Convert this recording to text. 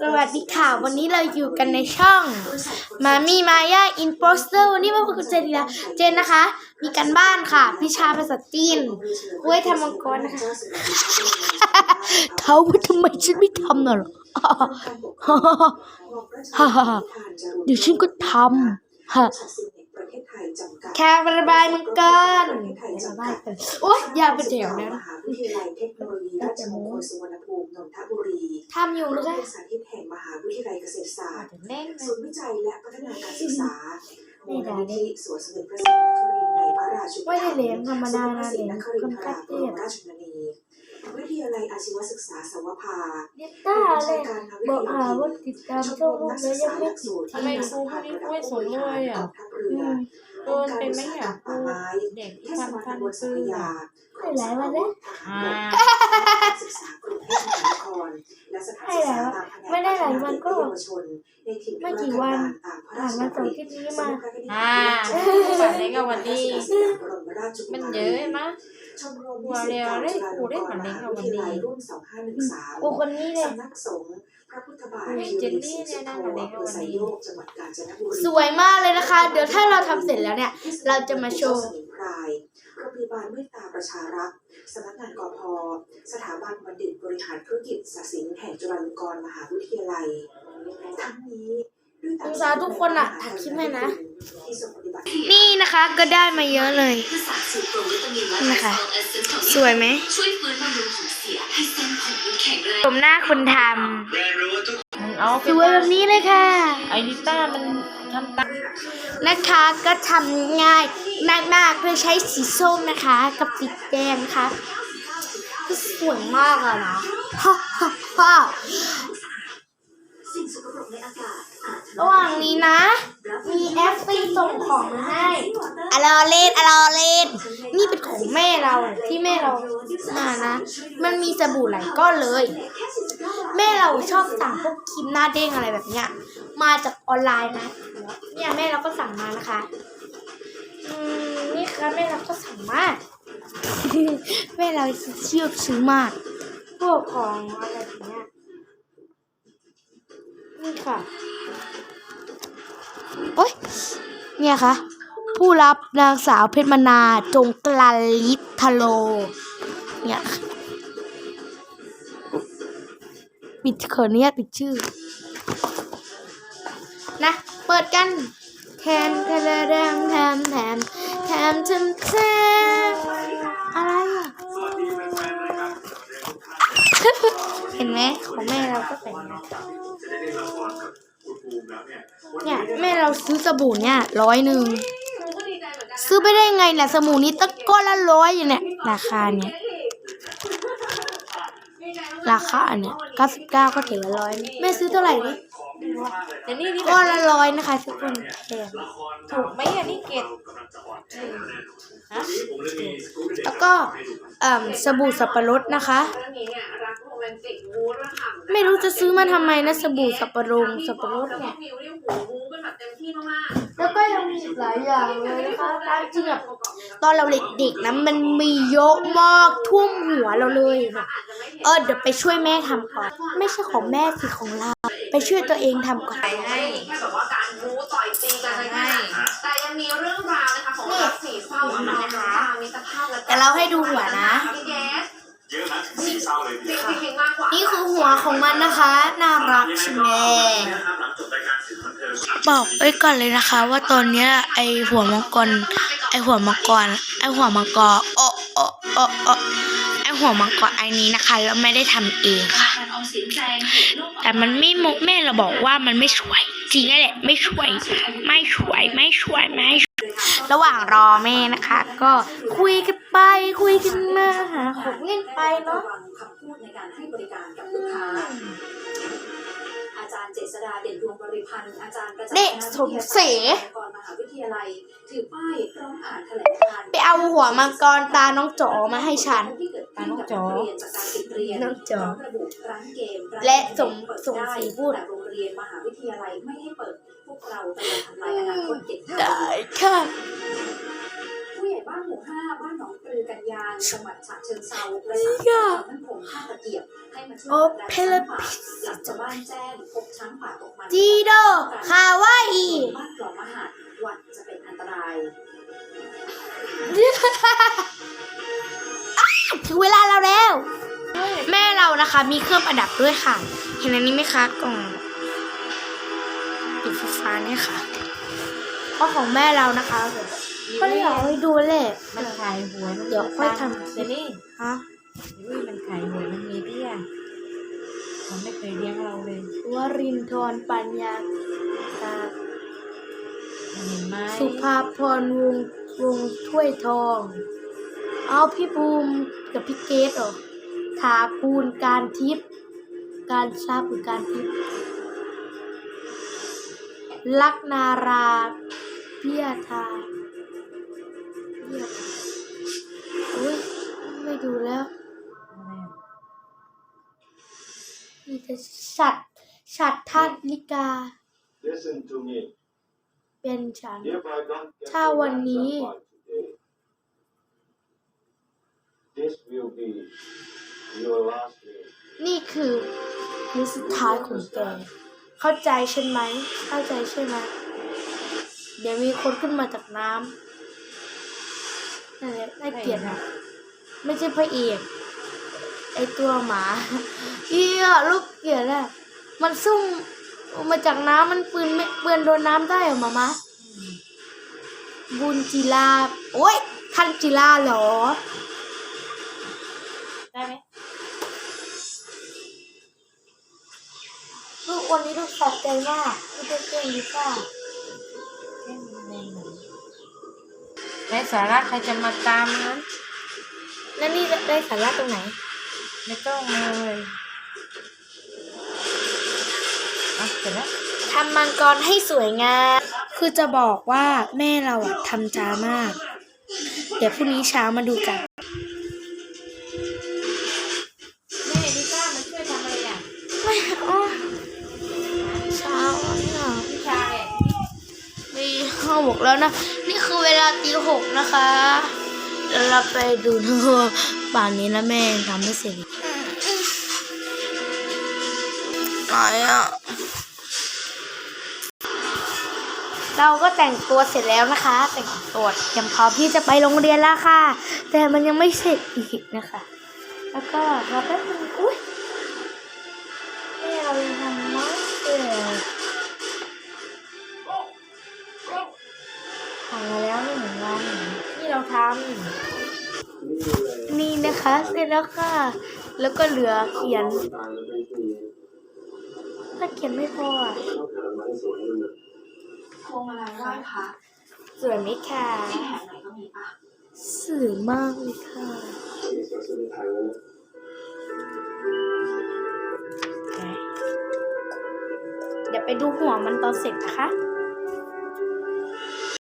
สวัสดีค่ะ วันนี้เราอยู่กันในช่องมามีมายาอินโปสเตอร์วันนี้มาพบกับเจนดีละเจนนะคะ มีกันบ้านค่ะวิชาภาษาจีนเว้ยทำมังกรนะคะเขาว่าทำไมฉันไม่ทำน่ะหรอฮ่าฮ่าฮ่าเดี๋ยวฉันก็ทำฮ่าแค่ระบายมังกรระบายกันโอ๊ยอย่าไปแถวนะมหาวิทยาลัยเทคโนโลยีราชมงคลสุวรรณภูมิ นนทบุรีทำอยู่หร่วมสาธิตแห่งมหาวิทยาลัยเกษตรศาสตร์ศูนย์วิจัยและพัฒนาการศึกษามูลนิธิสวนสมเด็จพระศรีนครินในพระราชุปถัมภ์สมเด็จพระศรีนครินทราบรมราชชนนีวิทยาลัยอาชีวศึกษาสวภาเรียนวิชาการวิทยาล่ยติดตามชมรมนักศึกษาหลักสูตรที่มีสภาพระดับผู้บริหารกองทัพเรือองค์กาอุตสาหกรรมป่าไม้เทศบาลตำบลสัพยาไม่ไรวะเนี่ยกษา กรุงเทพมหานครและสถานศึกษาตามแผนไม่ได้หลายวันก็เยาวชนในถิ่นไม่กี่วันตามพระผ่าราชนดำมาสองริที่นี้มา อ่าฝันเล็กกับวันดีมันเยอะมะชมรมหัวเรียวได้ครูได้ฝันเล็กกับวันดีรุ่นสองห้าหนึ่งสามโอ้คนนี้เลย สำนักสงฆ์พระพุทธบาทอุ้ยเจนนี่เนี่ยน่ารักเลยอำเภอไซโยกจังหวัดกาญจนบุรีสวยมากเลยนะคะ เดี๋ยวถ้าเราทำเสร็จแล้วเนี่ย เราจะมาโชว์ สมิงพรายโรงพยาบาลเมตตาประชารักษ์ สำนักงานกพสถาบันบัณฑิตบริหารธุรกิจศาสินแห่งจุฬาลงกรณ์มหาวิทยาลัย ทั้งนี้ด้วยตามองศาทุกคนอะถ่ายคลิปให้นะที่ทรงปฏิบัตินี่นะคะก็ได้มาเยอะเลยเพื่อสารสูตรโปรวิตามินและนี่ค่ะไลโซเอสเซนต์ของสวยไหมช่วยฟื้นบำรุงผมเสียให้เส้นผมดูแข็งแรงผมหน้าคนทมึงเอาำสวยแบบนี้เลยค่ะไอดิต้ามัน ทำตามนะคะก็ทำง่ายมากๆเพื่อใช้สีส้มนะคะ กับสีแดงนะคะสวยมากอะนะฮ่าฮ่าฮ่าระหว่างนี้นะ มีแอฟซีส่งของมาให้อะลอเลนอะลอเลนนี่เป็นของแม่เราที่แม่เรามานะ มันมีสบู่หลายก้อนเลย แม่เราชอบสั่งพวกครีมหน้าเด้งอะไรแบบเนี้ย มาจากออนไลน์นะเนี่ยแม่เราก็สั่งมานะคะ อืมนี่ค่ะแม่เราก็สั่งมากแม่เราเชื่อซื้อมาก พวกของอะไรแบบเนี้ยนี่ค่ะโอ๊ยเนี่ยค่ะ ผู้รับนางสาวเพชรมนาจงกลันลิทโล เนี่ยปิดเขินเนี่ยปิดชื่อ นะ เปิดกันแทนแทนแทนแทนแทนแทนแทนแทนอะไรอะเห็นไหมของแม่เราก็เป็นเนี่ยแม่เราซื้อสบู่เนี่ยร้อยหนึ่งซื้อไปได้ไงเนี่ยสบู่นี้ตั้งก้อนละร้อยอยู่เนี่ยราคาเนี่ยราคาเนี่ยเก้าสิบเก้าก็ถือละร้อยแม่ซื้อเท่าไหร่นี่ เจนนี่นี่ก้อนละร้อยนะคะทุกคนแพงถูกไหมอะนี่เกตฮะแล้วก็เอ่อสบู่สับปะรดนะคะ ไม่รู้จะซื้อมาทำไมนะสบู่สับปะรดสับปะรดเนี่ย แล้วก็ยังมีอีกหลายอย่างเลยนะคะตามจริงอะตอนเราเด็กๆนะมันมีเยอะมากท่วมหัวเราเลยนะเออเดี๋ยวไปช่วยแม่ทำก่อน ไม่ใช่ของแม่สิของเรา ไปช่วยตัวเองทำก่อน ไปให้แค่แบบว่าการบู๊ต่อยตีกันอะไรเงี้ยแต่ยังมีเรื่องราวนะคะของรักสี่เศร้าของน้องนะคะมีสภาพและแต่เราให้ดูหัวนะ พี่แก๊สเยอะนะสี่เศร้าเลยจริงจริงมากกว่านี่คือหัวของมันนะคะ น่ารักใช่ไหม นะครับหลังจบรายการสื่อ บอกไว้ก่อนเลยนะคะ ว่าตอนเนี้ยไอหัวมังกรไอหัวมังกรไอหัวมังกรโอโอโอโอไอหัวมังกรไอนี้นะคะเราไม่ได้ทำเองค่ะ แต่มันไม่มแม่เราบอกว่ามันไม่สวย จริงนั่นแหละไม่สวย ไม่สวยไม่สวยไม่สวยระหว่างรอแม่นะคะ ก็คุยกันไปคุยกันมาหาของเล่นไปเนาะ จารย์เจษดาเด่นดวงบริพันธ์อาจารย์ประจำเด็กสมเสกรมหาวิทยาลัยถือป้ายพร้อมอ่านแถลงการณ์ไปเอาหัวมังกรตาน้องจ๋อมาให้ฉันที่เกิดขึ้นกับนักเรียนจากการปิดเรียนน้องจ๋อพร้มระบุร้านเกมร้านและสมเปิดสมได้ศรีพูดแต่โรงเรียนมหาวิทยาลัยไม่ให้เปิดพวกเรากำลังทำลายอนาคตเด็กไทยได้ค่ะผู้ใหญ่บ้านหมู่ห้าบ้านหนองปลือกันยางจังหวัดฉะเชิงเทราประนี่สานก็ความมั่นคงท่าตะเกียบให้มาช่วย โอ้ดูแลเพช้าลงป่าหลังชาวบ้านแจ้งพบช้างป่าตกมันจีโดคาวาอีบ้านกลองมหาดวันจะเป็นอันตรายถึงเวลาเราแล้ว แม่เรานะคะ มีเครื่องประดับด้วยค่ะ เห็นอันนี้ไหมคะกล่องปิดไฟฟ้าเนี่ยค่ะเพราะของแม่เรานะคะก็เลยอยากให้ดูแหละมันขายหวยมันเดี๋ยวค่อยทำเจนี่ฮะ อุ้ยมันขายหวยมันมีเบี้ยมันไม่เคยเลี้ยงเราเลยวรินทร์ปัญญาการมันเห็นไหมสุภาพรวงศ์วงศ์ถ้วยทอง เอาพี่บูมกับพี่เกดเหรอถากูลการทิพย์การทราบหรือการทิพย์ลักนาราเพียทาเพียทาอุ้ยไม่ดูแล้ว มีแต่ฉัดฉัดทัดลิกา Listen to me. เป็นฉัน If I don't get ถ้าวันนี้ the ransom by today, this will be your last day. นี่คือมื้อสุดท้ายของแก เข้าใจใช่ไหม เข้าใจใช่ไหม เดี๋ยวมีคนขึ้นมาจากน้ำนั่นแหละน่าเกลียดนะ ไม่ใช่พระเอก ไอตัวหมา เอียลูกเกลียดอะมันซุ่มออกมาจากน้ำมันปืนไม่ปืนโดนน้ำได้เหรอมามะบุญจิลาโอ้ยท่านจิลาเหรอ ได้ไหมลูกวันนี้ลูกสะใจมากที่ได้เก่งลิซ่าเล่นในหนังในสาระใครจะมาตามนั้นแล้วนี่ได้สาระตรงไหน ไม่ต้องเลย อะเสร็จแล้วทำมังกรให้สวยงาม คือจะบอกว่าแม่เราอะทำจ้ามาก เดี๋ยวพรุ่งนี้เช้ามาดูกัน แม่ลิซ่ามาช่วยทำอะไรอะไม่อ๋อเช้าเนี่ยพี่ชายอะตีห้าหกแล้วนะ นี่คือเวลาตีหกนะคะเดี๋ยวเราไปดูนะว่าป่านนี้นะแม่ยังทำไม่เสร็จ ไหนอะ เราก็แต่งตัวเสร็จแล้วนะคะ แต่งตัวเตรียมพร้อมที่จะไปโรงเรียนแล้วค่ะ แต่มันยังไม่เสร็จอีกนะคะ แล้วก็รอแป๊บนึงอุ้ยแม่เรายังทำไม่เสร็จผ่านมาแล้วหนึ่งวันที่เราทำนี่นะคะ เสร็จแล้วค่ะ แล้วก็เหลือเขียน ถ้าเขียนไม่พออะพวงมาลัยไหว้พระสวยไหมคะที่แผงไหนก็มีปะสวยมากเลยค่ะเดี๋ยวไปดูหัวมันตอนเสร็จนะคะ